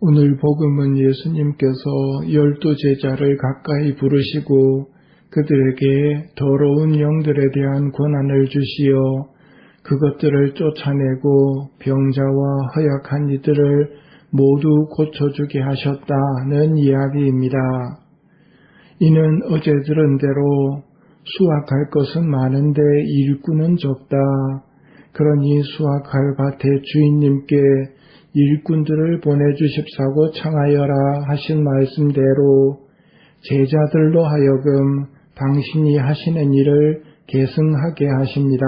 오늘 복음은 예수님께서 열두 제자를 가까이 부르시고 그들에게 더러운 영들에 대한 권한을 주시어 그것들을 쫓아내고 병자와 허약한 이들을 모두 고쳐주게 하셨다는 이야기입니다. 이는 어제 들은 대로 수확할 것은 많은데 일꾼은 적다. 그러니 수확할 밭의 주인님께 일꾼들을 보내주십사고 청하여라 하신 말씀대로 제자들로 하여금 당신이 하시는 일을 계승하게 하십니다.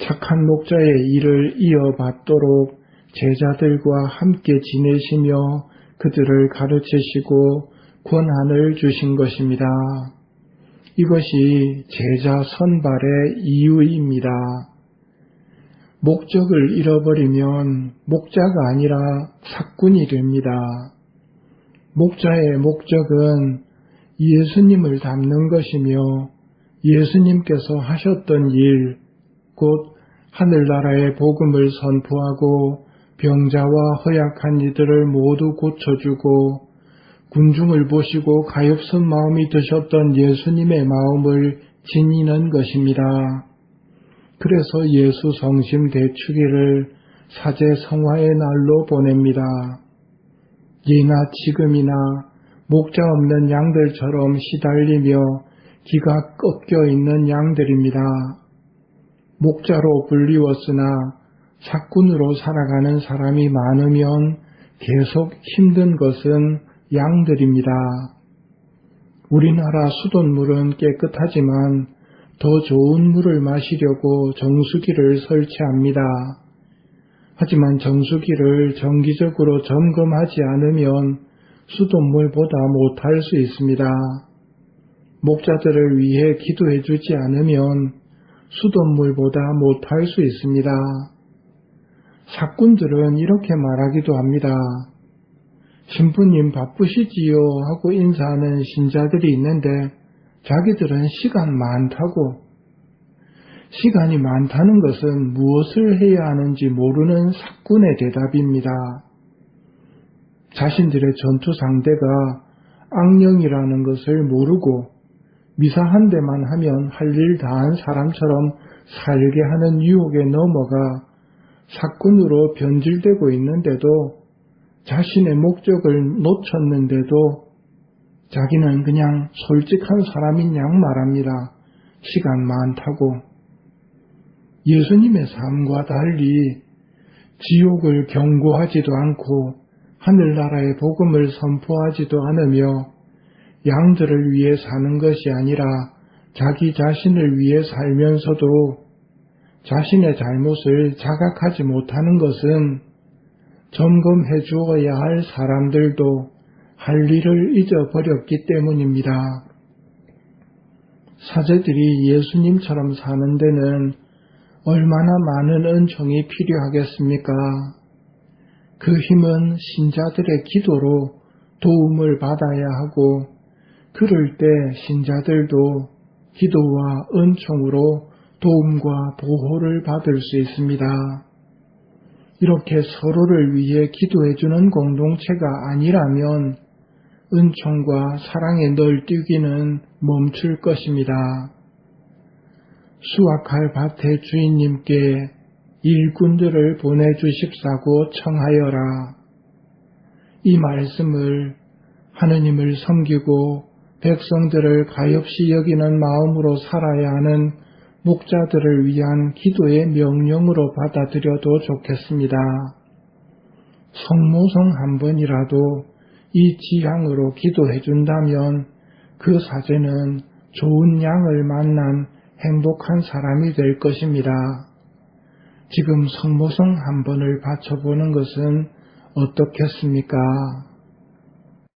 착한 목자의 일을 이어받도록 제자들과 함께 지내시며 그들을 가르치시고 권한을 주신 것입니다. 이것이 제자 선발의 이유입니다. 목적을 잃어버리면 목자가 아니라 사꾼이 됩니다. 목자의 목적은 예수님을 닮는 것이며 예수님께서 하셨던 일, 곧 하늘나라의 복음을 선포하고 병자와 허약한 이들을 모두 고쳐주고 군중을 보시고 가엾은 마음이 드셨던 예수님의 마음을 지니는 것입니다. 그래서 예수 성심 대축일을 사제 성화의 날로 보냅니다. 예나 지금이나 목자 없는 양들처럼 시달리며 기가 꺾여 있는 양들입니다. 목자로 불리웠으나 사꾼으로 살아가는 사람이 많으면 계속 힘든 것은 양들입니다. 우리나라 수돗물은 깨끗하지만 더 좋은 물을 마시려고 정수기를 설치합니다. 하지만 정수기를 정기적으로 점검하지 않으면 수돗물보다 못할 수 있습니다. 목자들을 위해 기도해 주지 않으면 수돗물보다 못할 수 있습니다. 사꾼들은 이렇게 말하기도 합니다. 신부님 바쁘시지요 하고 인사하는 신자들이 있는데 자기들은 시간 많다고 시간이 많다는 것은 무엇을 해야 하는지 모르는 사꾼의 대답입니다. 자신들의 전투 상대가 악령이라는 것을 모르고 미사 한 대만 하면 할 일 다 한 사람처럼 살게 하는 유혹에 넘어가 사꾼으로 변질되고 있는데도 자신의 목적을 놓쳤는데도 자기는 그냥 솔직한 사람인 양 말합니다. 시간 많다고. 예수님의 삶과 달리 지옥을 경고하지도 않고 하늘나라의 복음을 선포하지도 않으며 양들을 위해 사는 것이 아니라 자기 자신을 위해 살면서도 자신의 잘못을 자각하지 못하는 것은 점검해 주어야 할 사람들도 할 일을 잊어버렸기 때문입니다. 사제들이 예수님처럼 사는 데는 얼마나 많은 은총이 필요하겠습니까? 그 힘은 신자들의 기도로 도움을 받아야 하고, 그럴 때 신자들도 기도와 은총으로 도움과 보호를 받을 수 있습니다. 이렇게 서로를 위해 기도해주는 공동체가 아니라면 은총과 사랑의 널뛰기는 멈출 것입니다. 수확할 밭의 주인님께 일꾼들을 보내주십사고 청하여라. 이 말씀을 하느님을 섬기고 백성들을 가엾이 여기는 마음으로 살아야 하는 목자들을 위한 기도의 명령으로 받아들여도 좋겠습니다. 성모성 한 번이라도 이 지향으로 기도해 준다면 그 사제는 좋은 양을 만난 행복한 사람이 될 것입니다. 지금 성모성 한 번을 바쳐보는 것은 어떻겠습니까?